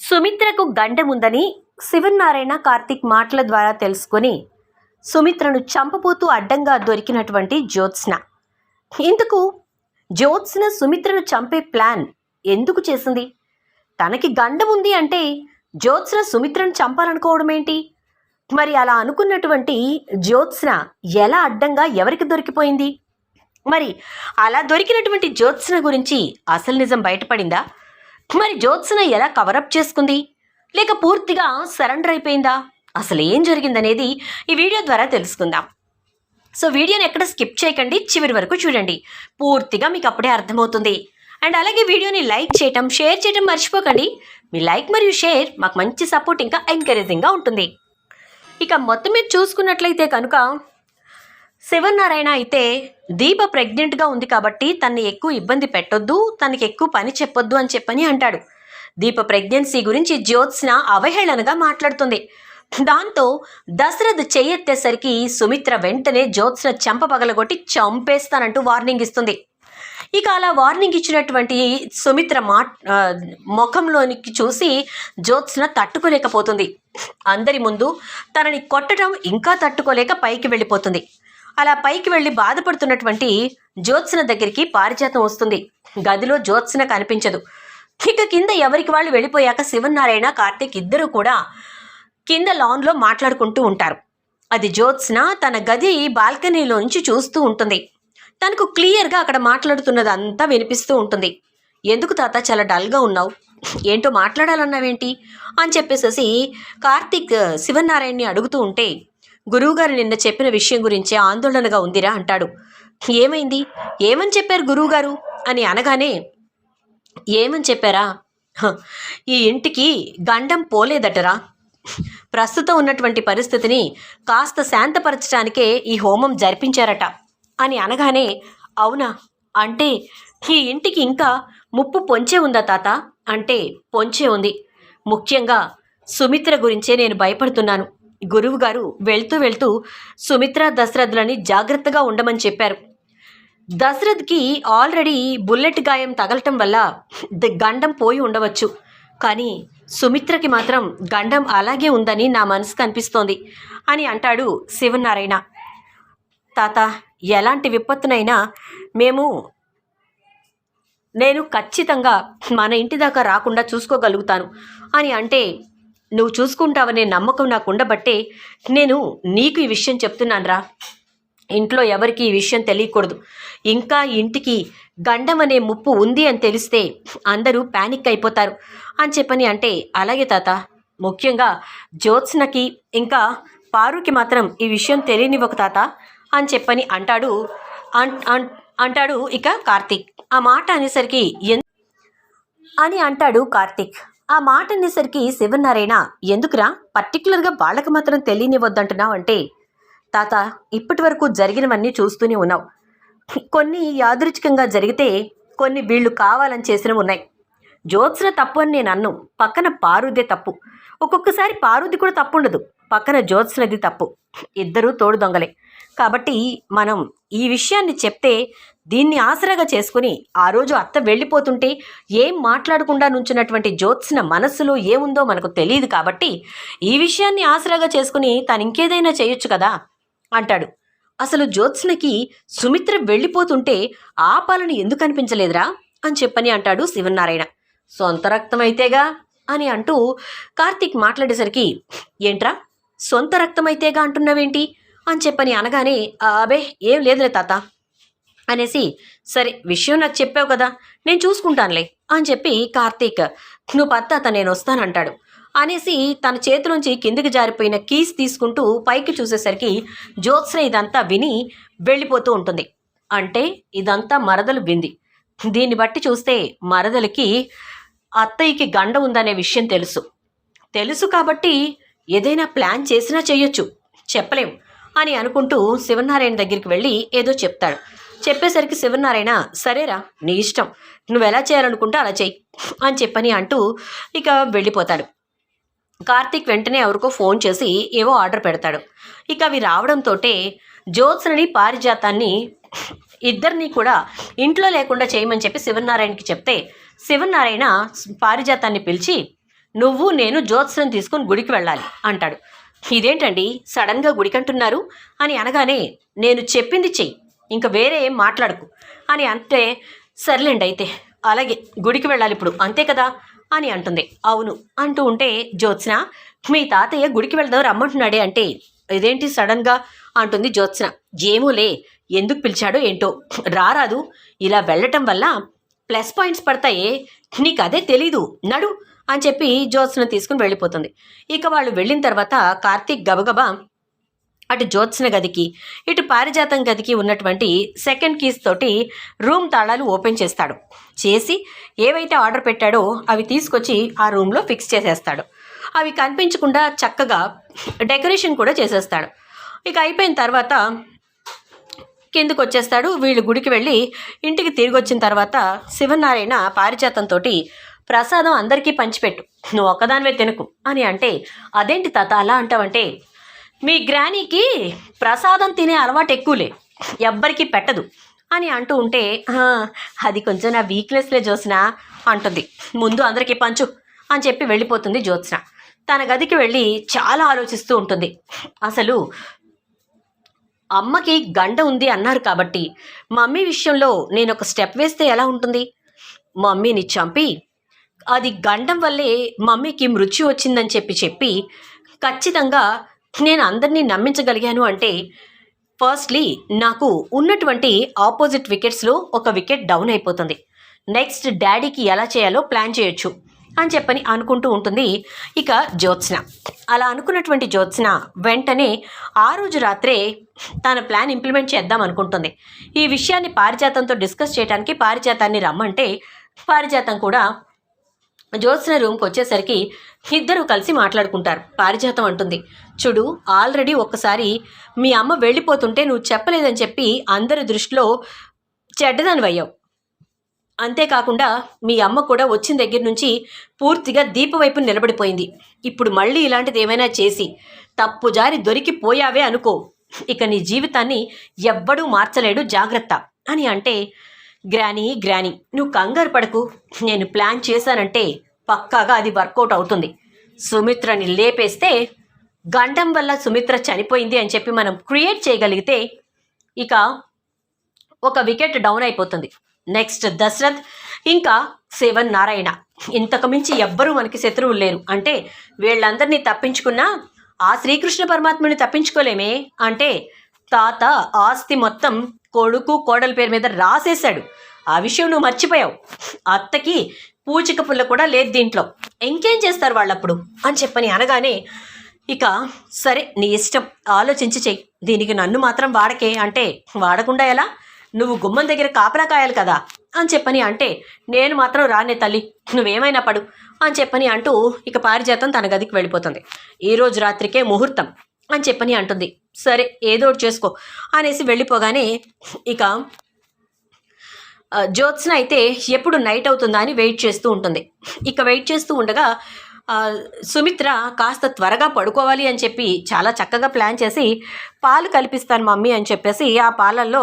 సుమిత్రకు గండముందని శివనారాయణ కార్తిక్ మాటల ద్వారా తెలుసుకొని సుమిత్రను చంపబోతూ అడ్డంగా దొరికినటువంటి జ్యోత్స్న. ఇందుకు జ్యోత్స్న సుమిత్రను చంపే ప్లాన్ ఎందుకు చేసింది? తనకి గండం ఉంది అంటే జ్యోత్స్న సుమిత్రను చంపాలనుకోవడం ఏంటి మరి అలా అనుకున్నటువంటి జ్యోత్స్న ఎలా అడ్డంగా ఎవరికి దొరికిపోయింది? మరి అలా దొరికినటువంటి జ్యోత్స్న గురించి అసలు నిజం బయటపడిందా? మరి జ్యోత్స్న ఎలా కవరప్ చేసుకుంది? లేక పూర్తిగా సరెండర్ అయిపోయిందా? అసలు ఏం జరిగిందనేది ఈ వీడియో ద్వారా తెలుసుకుందాం. సో వీడియోని ఎక్కడ స్కిప్ చేయకండి చివరి వరకు చూడండి. పూర్తిగా మీకు అప్పుడే అర్థమవుతుంది. అండ్ అలాగే వీడియోని లైక్ చేయటం షేర్ చేయటం మర్చిపోకండి. మీ లైక్ మరియు షేర్ మాకు మంచి సపోర్ట్ ఇంకా ఎంకరేజింగ్గా ఉంటుంది. ఇక మొత్తం మీరు చూసుకున్నట్లయితే కనుక శివనారాయణ అయితే దీప ప్రెగ్నెంట్గా ఉంది కాబట్టి తన్ని ఎక్కువ ఇబ్బంది పెట్టొద్దు తనకి ఎక్కువ పని చెప్పొద్దు అని చెప్పని అంటాడు. దీప ప్రెగ్నెన్సీ గురించి జ్యోత్స్న అవహేళనగా మాట్లాడుతుంది. దాంతో దశరథ్ చేయెత్తేసరికి సుమిత్ర వెంటనే జ్యోత్స్న చెంప పగలగొట్టి చంపేస్తానంటూ వార్నింగ్ ఇస్తుంది. ఇక అలా వార్నింగ్ ఇచ్చినటువంటి సుమిత్ర మా ముఖంలోనికి చూసి జ్యోత్స్న తట్టుకోలేకపోతుంది. అందరి ముందు తనని కొట్టడం ఇంకా తట్టుకోలేక పైకి వెళ్ళిపోతుంది. అలా పైకి వెళ్ళి బాధపడుతున్నటువంటి జ్యోత్స్న దగ్గరికి పారిజాతం వస్తుంది. గదిలో జ్యోత్స్న కనిపించదు. ఇక కింద ఎవరికి వాళ్ళు వెళ్ళిపోయాక శివనారాయణ కార్తీక్ ఇద్దరు కూడా కింద లాన్లో మాట్లాడుకుంటూ ఉంటారు. అది జ్యోత్స్న తన గది బాల్కనీలోంచి చూస్తూ ఉంటుంది. తనకు క్లియర్గా అక్కడ మాట్లాడుతున్నదంతా వినిపిస్తూ ఉంటుంది. ఎందుకు తాత చాలా డల్గా ఉన్నావు? ఏంటో మాట్లాడాలన్నావేంటి? అని చెప్పేసేసి కార్తీక్ శివనారాయణని అడుగుతూ ఉంటే గురువుగారు నిన్న చెప్పిన విషయం గురించి ఆందోళనగా ఉందిరా అంటాడు. ఏమైంది? ఏమని చెప్పారు గురువుగారు? అని అనగానే ఏమని చెప్పారా? ఈ ఇంటికి గండం పోలేదటరా? ప్రస్తుతం ఉన్నటువంటి పరిస్థితిని కాస్త శాంతపరచడానికే ఈ హోమం జరిపించారట. అని అనగానే అవునా? అంటే ఈ ఇంటికి ఇంకా ముప్పు పొంచే ఉందా తాత? అంటే పొంచే ఉంది. ముఖ్యంగా సుమిత్ర గురించే నేను భయపడుతున్నాను. గురువు గారు వెళ్తూ వెళ్తూ సుమిత్ర దశరథులని జాగ్రత్తగా ఉండమని చెప్పారు. దశరథ్కి ఆల్రెడీ బుల్లెట్ గాయం తగలటం వల్ల గండం పోయి ఉండవచ్చు. కానీ సుమిత్రకి మాత్రం గండం అలాగే ఉందని నా మనసు కనిపిస్తోంది అని అంటాడు శివనారాయణ. తాత ఎలాంటి విపత్తునైనా మేము నేను ఖచ్చితంగా మన ఇంటి దాకా రాకుండా చూసుకోగలుగుతాను అని అంటే నువ్వు చూసుకుంటావనే నమ్మకం నాకు ఉండబట్టే నేను నీకు ఈ విషయం చెప్తున్నానురా. ఇంట్లో ఎవరికి ఈ విషయం తెలియకూడదు. ఇంకా ఇంటికి గండం అనే ముప్పు ఉంది అని తెలిస్తే అందరూ ప్యానిక్ అయిపోతారు. అని చెప్పని అంటే అలాగే తాత. ముఖ్యంగా జ్యోత్స్నకి ఇంకా పారుకి మాత్రం ఈ విషయం తెలియనివ్వకు తాత అని చెప్పని అంటాడు అన్- అన్- అంటాడు ఇక కార్తీక్. ఆ మాట అనేసరికి ఎన్ అని అంటాడు కార్తీక్. ఆ మాట అనేసరికి శివనారాయణ ఎందుకురా? పర్టికులర్గా వాళ్ళకి మాత్రం తెలియనివద్దంటున్నావు అంటే తాత ఇప్పటి వరకు జరిగినవన్నీ చూస్తూనే ఉన్నావు. కొన్ని యాదృచ్ఛికంగా జరిగితే కొన్ని వీళ్ళు కావాలని చేసినవి ఉన్నాయి. జ్యోత్స్న తప్పు అని నేను అన్ను. పక్కన పారుదే తప్పు. ఒక్కొక్కసారి పారుది కూడా తప్పు ఉండదు పక్కన జ్యోత్స్నది తప్పు. ఇద్దరూ తోడు దొంగలే. కాబట్టి మనం ఈ విషయాన్ని చెప్తే దీన్ని ఆసరాగా చేసుకుని ఆ రోజు అత్త వెళ్ళిపోతుంటే ఏం మాట్లాడకుండా నుంచున్నటువంటి జ్యోత్స్న మనస్సులో ఏముందో మనకు తెలియదు కాబట్టి ఈ విషయాన్ని ఆసరాగా చేసుకుని తను ఇంకేదైనా చేయొచ్చు కదా అంటాడు. అసలు జ్యోత్స్నకి సుమిత్ర వెళ్ళిపోతుంటే ఆ పాలన ఎందుకు అనిపించలేదురా అని చెప్పని అంటాడు శివనారాయణ సొంత రక్తం అయితేగా అని అంటూ కార్తీక్ మాట్లాడేసరికి ఏంట్రా? సొంత రక్తం అయితేగా అంటున్నావేంటి? అని చెప్పని అనగానే అబే ఏం లేదులే తాత. అనేసి సరే విషయం నాకు చెప్పావు కదా నేను చూసుకుంటానులే అని చెప్పి కార్తీక్ నువ్వు పత్తాత నేను వస్తానంటాడు అనేసి తన చేతిలోంచి కిందికి జారిపోయిన కీస్ తీసుకుంటూ పైకి చూసేసరికి జ్యోత్స్న ఇదంతా విని వెళ్ళిపోతూ ఉంటుంది. అంటే ఇదంతా మరదలు వింది. దీన్ని బట్టి చూస్తే మరదలకి అత్తయ్యకి గండ ఉందనే విషయం తెలుసు. తెలుసు కాబట్టి ఏదైనా ప్లాన్ చేసినా చేయొచ్చు చెప్పలేం అని అనుకుంటూ శివనారాయణ దగ్గరికి వెళ్ళి ఏదో చెప్తాడు. చెప్పేసరికి శివనారాయణ సరేరా నీ ఇష్టం. నువ్వు ఎలా చేయాలనుకుంటే అలా చెయ్యి అని చెప్పని అంటూ ఇక వెళ్ళిపోతాడు. కార్తీక్ వెంటనే ఎవరికో ఫోన్ చేసి ఏవో ఆర్డర్ పెడతాడు. ఇక అవి రావడంతో జ్యోత్స్నని పారిజాతాన్ని ఇద్దరిని కూడా ఇంట్లో లేకుండా చేయమని చెప్పి శివనారాయణకి చెప్తే శివనారాయణ పారిజాతాన్ని పిలిచి నువ్వు నేను జ్యోత్స్నం తీసుకొని గుడికి వెళ్ళాలి అంటాడు. ఇదేంటండి? సడన్గా గుడికంటున్నారు? అని అనగానే నేను చెప్పింది చెయ్యి. ఇంకా వేరే ఏం మాట్లాడకు. అని అంటే సర్లేండి అయితే అలాగే గుడికి వెళ్ళాలి ఇప్పుడు అంతే కదా? అని అంటుంది. అవును అంటూ ఉంటే జ్యోత్స్న మీ తాతయ్య గుడికి వెళ్దాం రమ్మంటున్నాడే అంటే ఇదేంటి సడన్గా? అంటుంది జ్యోత్స్న. ఏమోలే ఎందుకు పిలిచాడో ఏంటో. రారాదు ఇలా వెళ్ళటం వల్ల ప్లస్ పాయింట్స్ పడతాయే. నీకు అదే తెలీదు నడు అని చెప్పి జ్యోత్స్న తీసుకుని వెళ్ళిపోతుంది. ఇక వాళ్ళు వెళ్ళిన తర్వాత కార్తీక్ గబగబా అటు జ్యోత్స్న గదికి ఇటు పారిజాతం గదికి ఉన్నటువంటి సెకండ్ కీస్ తోటి రూమ్ తాళాలు ఓపెన్ చేస్తాడు. చేసి ఏవైతే ఆర్డర్ పెట్టాడో అవి తీసుకొచ్చి ఆ రూమ్లో ఫిక్స్ చేసేస్తాడు. అవి కనిపించకుండా చక్కగా డెకరేషన్ కూడా చేసేస్తాడు. ఇక అయిపోయిన తర్వాత కిందకు వచ్చేస్తాడు. వీళ్ళు గుడికి వెళ్ళి ఇంటికి తిరిగి వచ్చిన తర్వాత శివనారాయణ పారిజాతంతో ప్రసాదం అందరికీ పంచిపెట్టు. నువ్వు ఒక్కదానివే తినకు అని అంటే అదేంటి తాత అలా అంటావంటే మీ గ్రానీకి ప్రసాదం తినే అలవాటు ఎక్కువలే. ఎవ్వరికీ పెట్టదు. అని అంటూ ఉంటే అది కొంచెం నా వీక్నెస్లే జ్యోత్స్న అంటుంది. ముందు అందరికీ పంచు అని చెప్పి వెళ్ళిపోతుంది జ్యోత్స్న. తన గదికి వెళ్ళి చాలా ఆలోచిస్తూ ఉంటుంది. అసలు అమ్మకి గండ ఉంది అన్నారు కాబట్టి మమ్మీ విషయంలో నేను ఒక స్టెప్ వేస్తే ఎలా ఉంటుంది? మమ్మీని చంపి అది గండం వల్లే మమ్మీకి మృత్యు వచ్చిందని చెప్పి చెప్పి ఖచ్చితంగా నేను అందరినీ నమ్మించగలిగాను అంటే ఫస్ట్లీ నాకు ఉన్నటువంటి ఆపోజిట్ వికెట్స్లో ఒక వికెట్ డౌన్ అయిపోతుంది. నెక్స్ట్ డాడీకి ఎలా చేయాలో ప్లాన్ చేయొచ్చు అని చెప్పని అనుకుంటూ ఉంటుంది ఇక జ్యోత్స్న. అలా అనుకున్నటువంటి జ్యోత్స్న వెంటనే ఆ రోజు రాత్రే తన ప్లాన్ ఇంప్లిమెంట్ చేద్దాం అనుకుంటుంది. ఈ విషయాన్ని పారిజాతంతో డిస్కస్ చేయడానికి పారిజాతాన్ని రమ్మంటే పారిజాతం కూడా జ్యోత్స్న రూమ్కి వచ్చేసరికి ఇద్దరూ కలిసి మాట్లాడుకుంటారు. పారిజాతం అంటుంది. చూడు ఆల్రెడీ ఒక్కసారి మీ అమ్మ వెళ్ళిపోతుంటే నువ్వు చెప్పలేదని చెప్పి అందరి దృష్టిలో చెడ్డదానివయ్యావు అంతేకాకుండా మీ అమ్మ కూడా వచ్చిన దగ్గర నుంచి పూర్తిగా దీప వైపు నిలబడిపోయింది. ఇప్పుడు మళ్ళీ ఇలాంటిది ఏమైనా చేసి తప్పు జారి దొరికిపోయావే అనుకో. ఇక నీ జీవితాన్ని ఎవ్వడూ మార్చలేడు జాగ్రత్త అని అంటే గ్రానీ గ్రానీ నువ్వు కంగారు పడకు. నేను ప్లాన్ చేశానంటే పక్కాగా అది వర్కౌట్ అవుతుంది. సుమిత్రని లేపేస్తే గండం వల్ల సుమిత్ర చనిపోయింది అని చెప్పి మనం క్రియేట్ చేయగలిగితే ఇక ఒక వికెట్ డౌన్ అయిపోతుంది. నెక్స్ట్ దశరథ్ ఇంకా శివన్ నారాయణ. ఇంతకు మించి ఎవ్వరూ మనకి శత్రువులు లేరు. అంటే వీళ్ళందరినీ తప్పించుకున్నా ఆ శ్రీకృష్ణ పరమాత్ముని తప్పించుకోలేమే. అంటే తాత ఆస్తి మొత్తం కొడుకు కోడల పేరు మీద రాసేశాడు. ఆ విషయం నువ్వు మర్చిపోయావు. అత్తకి పూచిక పుల్ల కూడా లేదు దీంట్లో. ఇంకేం చేస్తారు వాళ్ళప్పుడు? అని చెప్పని అనగానే ఇక సరే నీ ఇష్టం. ఆలోచించి చెయ్యి. దీనికి నన్ను మాత్రం వాడకే. అంటే వాడకుండా ఎలా? నువ్వు గుమ్మం దగ్గర కాపలా కాయాలి కదా? అని చెప్పని అంటే నేను మాత్రం రానే తల్లి. నువ్వేమైనా పడు. అని చెప్పని అంటూ ఇక పారిజాతం తన గదికి వెళ్ళిపోతుంది. ఈరోజు రాత్రికే ముహూర్తం. అని చెప్పని అంటుంది. సరే ఏదో ఒకటి చేసుకో అనేసి వెళ్ళిపోగానే ఇక జ్యోత్స్న అయితే ఎప్పుడు నైట్ అవుతుందా అని వెయిట్ చేస్తూ ఉంటుంది. ఇక వెయిట్ చేస్తూ ఉండగా సుమిత్ర కాస్త త్వరగా పడుకోవాలి అని చెప్పి చాలా చక్కగా ప్లాన్ చేసి పాలు కల్పిస్తాను మమ్మీ అని చెప్పేసి ఆ పాలల్లో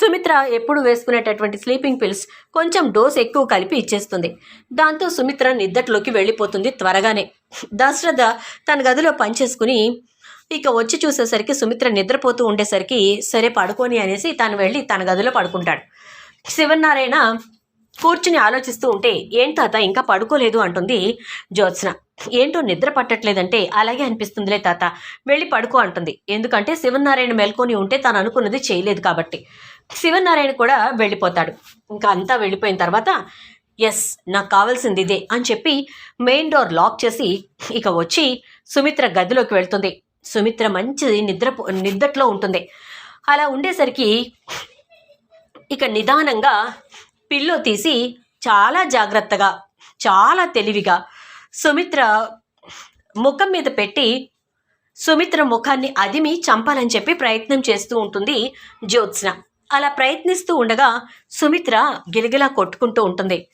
సుమిత్ర ఎప్పుడు వేసుకునేటటువంటి స్లీపింగ్ పిల్స్ కొంచెం డోస్ ఎక్కువ కలిపి ఇచ్చేస్తుంది. దాంతో సుమిత్ర నిద్దట్లోకి వెళ్ళిపోతుంది త్వరగానే. దశరథ తన గదిలో పనిచేసుకుని ఇక వచ్చి చూసేసరికి సుమిత్ర నిద్రపోతూ ఉండేసరికి సరే పడుకోని అనేసి తను వెళ్ళి తన గదిలో పడుకుంటాడు. శివనారాయణ కూర్చుని ఆలోచిస్తూ ఉంటే ఏం తాత ఇంకా పడుకోలేదు అంటుంది జ్యోత్స్న. ఏంటో నిద్ర పట్టట్లేదంటే అలాగే అనిపిస్తుందిలే తాత వెళ్ళి పడుకో అంటుంది. ఎందుకంటే శివనారాయణ మేల్కొని ఉంటే తను అనుకున్నది చేయలేదు కాబట్టి. శివనారాయణ కూడా వెళ్ళిపోతాడు. ఇంకా అంతా వెళ్ళిపోయిన తర్వాత ఎస్ నాకు కావాల్సింది ఇదే అని చెప్పి మెయిన్ డోర్ లాక్ చేసి ఇక వచ్చి సుమిత్ర గదిలోకి వెళ్తుంది. సుమిత్ర మంచి నిద్ర నిద్దట్లో ఉంటుంది. అలా ఉండేసరికి ఇక నిదానంగా పిల్లో తీసి చాలా జాగ్రత్తగా చాలా తెలివిగా సుమిత్ర ముఖం మీద పెట్టి సుమిత్ర ముఖాన్ని అదిమి చంపాలని చెప్పి ప్రయత్నం చేస్తూ ఉంటుంది జ్యోత్స్న. అలా ప్రయత్నిస్తూ ఉండగా సుమిత్ర గిలగిలా కొట్టుకుంటూ ఉంటుంది.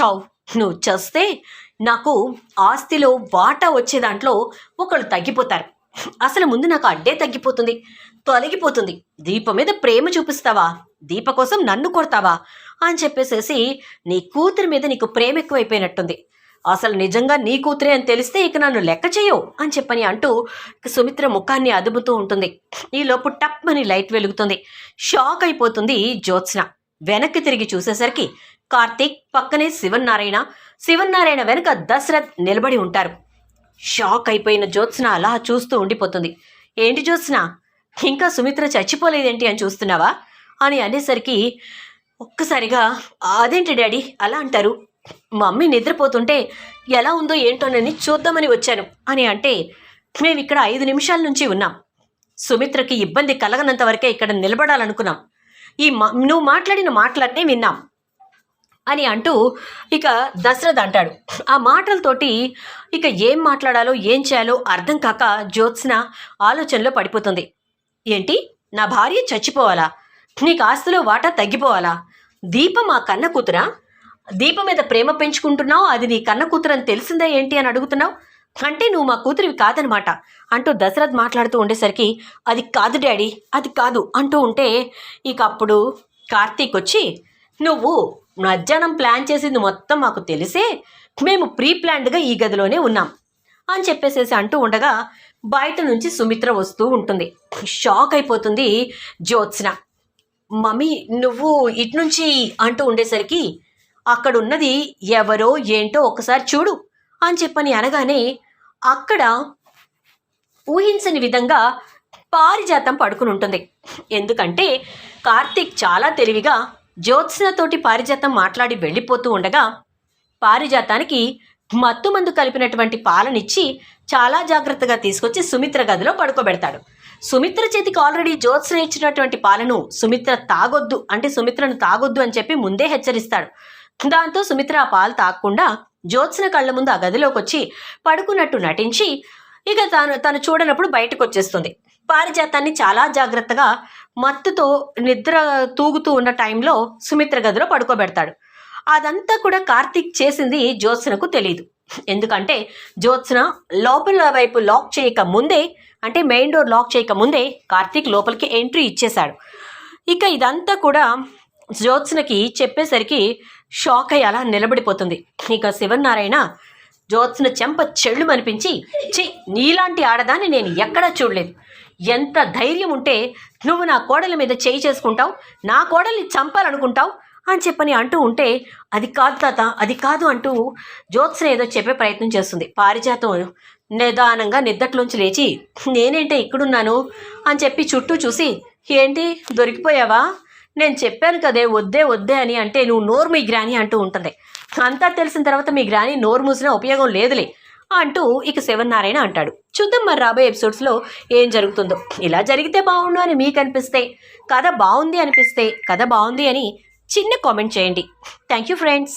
చౌ నువ్వు చస్తే నాకు ఆస్తిలో వాటా వచ్చే దాంట్లో ఒకళ్ళు తగ్గిపోతారు. అసలు ముందు నాకు అడ్డే తగ్గిపోతుంది తొలగిపోతుంది. దీప మీద ప్రేమ చూపిస్తావా? దీప కోసం నన్ను కొడతావా? అని చెప్పేసేసి నీ కూతురి మీద నీకు ప్రేమ ఎక్కువైపోయినట్టుంది. అసలు నిజంగా నీ కూతురే అని తెలిస్తే ఇక నన్ను లెక్క చేయవు అని చెప్పని అంటూ సుమిత్ర ముఖాన్ని అదుపుతూ ఉంటుంది. ఈలోపు టప్ అని లైట్ వెలుగుతుంది. షాక్ అయిపోతుంది జ్యోత్స్న. వెనక్కి తిరిగి చూసేసరికి కార్తీక్ పక్కనే శివన్నారాయణ. శివన్నారాయణ వెనుక దశరథ్ నిలబడి ఉంటారు. షాక్ అయిపోయిన జ్యోత్స్న అలా చూస్తూ ఉండిపోతుంది. ఏంటి జ్యోత్స్న? ఇంకా సుమిత్ర చచ్చిపోలేదేంటి అని చూస్తున్నావా? అని అనేసరికి ఒక్కసారిగా అదేంటి డాడీ? అలా అంటారు. మమ్మీ నిద్రపోతుంటే ఎలా ఉందో ఏంటోనని చూద్దామని వచ్చాను. అని అంటే మేము ఇక్కడ ఐదు నిమిషాల నుంచి ఉన్నాం. సుమిత్రకి ఇబ్బంది కలగనంత వరకే ఇక్కడ నిలబడాలనుకున్నాం. ఈ మా- నువ్వు మాట్లాడిన మాటలన్నీ విన్నాం. అని అంటూ ఇక దశరథ్ అంటాడు. ఆ మాటలతోటి ఇక ఏం మాట్లాడాలో ఏం చేయాలో అర్థం కాక జ్యోత్స్న ఆలోచనలో పడిపోతుంది. ఏంటి? నా భార్య చచ్చిపోవాలా? నీకు ఆస్తిలో వాటా తగ్గిపోవాలా? దీపం ఆ కన్న కూతురా? దీపం మీద ప్రేమ పెంచుకుంటున్నావు అది నీ కన్న కూతురని తెలిసిందా ఏంటి అని అడుగుతున్నావు? అంటే నువ్వు మా కూతురివి కాదనమాట అంటూ దశరథ్ మాట్లాడుతూ ఉండేసరికి అది కాదు డాడీ అది కాదు అంటూ ఉంటే ఇక అప్పుడు కార్తీక్ వచ్చి నువ్వు మధ్యాహ్నం ప్లాన్ చేసింది మొత్తం మాకు తెలిసే మేము ప్రీ ప్లాన్డ్గా ఈ గదిలోనే ఉన్నాం అని చెప్పేసేసి అంటూ ఉండగా బయట నుంచి సుమిత్ర వస్తూ ఉంటుంది. షాక్ అయిపోతుంది జ్యోత్స్న. మమ్మీ నువ్వు ఇటు నుంచి అంటూ ఉండేసరికి అక్కడ ఉన్నది ఎవరో ఏంటో ఒకసారి చూడు అని చెప్పని అనగానే అక్కడ ఊహించని విధంగా పారిజాతం పడుకుని ఉంటుంది. ఎందుకంటే కార్తీక్ చాలా తెలివిగా జ్యోత్స్నతోటి పారిజాతం మాట్లాడి వెళ్ళిపోతూ ఉండగా పారిజాతానికి మత్తుమందు కలిపినటువంటి పాలనిచ్చి చాలా జాగ్రత్తగా తీసుకొచ్చి సుమిత్ర గదిలో పడుకోబెడతాడు. సుమిత్ర చేతికి ఆల్రెడీ జ్యోత్స్న ఇచ్చినటువంటి పాలను సుమిత్ర తాగొద్దు అంటే సుమిత్రను తాగొద్దు అని చెప్పి ముందే హెచ్చరిస్తాడు. దాంతో సుమిత్ర ఆ పాలు తాగకుండా జ్యోత్స్న కళ్ళ ముందు ఆ గదిలోకి వచ్చి పడుకున్నట్టు నటించి ఇక తాను తను చూడనప్పుడు బయటకు వచ్చేస్తుంది పారిజాతాన్ని చాలా జాగ్రత్తగా మత్తుతో నిద్ర తూగుతూ ఉన్న టైంలో సుమిత్ర గదిలో పడుకోబెడతాడు. అదంతా కూడా కార్తీక్ చేసింది జ్యోత్స్నకు తెలియదు ఎందుకంటే జ్యోత్స్న లోపల వైపు లాక్ చేయక ముందే అంటే మెయిన్ డోర్ లాక్ చేయక ముందే కార్తీక్ లోపలికి ఎంట్రీ ఇచ్చేశాడు. ఇక ఇదంతా కూడా జ్యోత్స్నకి చెప్పేసరికి షాక్ అయ్యి అలా నిలబడిపోతుంది. ఇక శివనారాయణ జ్యోత్స్న చెంప చెళ్ళు అనిపించి చి నీలాంటి ఆడదాన్ని నేను ఎక్కడా చూడలేదు. ఎంత ధైర్యం ఉంటే నువ్వు నా కోడల మీద చేయి చేసుకుంటావు నా కోడల్ని చంపాలనుకుంటావు అని చెప్పని అంటూ ఉంటే అది కాదు తాత అది కాదు అంటూ జ్యోత్స్న ఏదో చెప్పే ప్రయత్నం చేస్తుంది. పారిజాతం నిదానంగా నిద్దట్లోంచి లేచి నేనేంటే ఇక్కడున్నాను? అని చెప్పి చుట్టూ చూసి ఏంటి దొరికిపోయావా? నేను చెప్పాను కదే వద్దే వద్దే అని అంటే నువ్వు నోరు మీ గ్రాని అంటూ ఉంటుంది. అంతా తెలిసిన తర్వాత మీ గ్రాని నోరు మూసిన ఉపయోగం లేదులే. అంటూ ఇక శివనారాయణ అంటాడు. చూద్దాం మరి రాబోయే ఎపిసోడ్స్లో ఏం జరుగుతుందో. ఇలా జరిగితే బాగుండు అని మీకు అనిపిస్తే కథ బాగుంది అనిపిస్తే కథ బాగుంది అని చిన్న కామెంట్ చేయండి. Thank you friends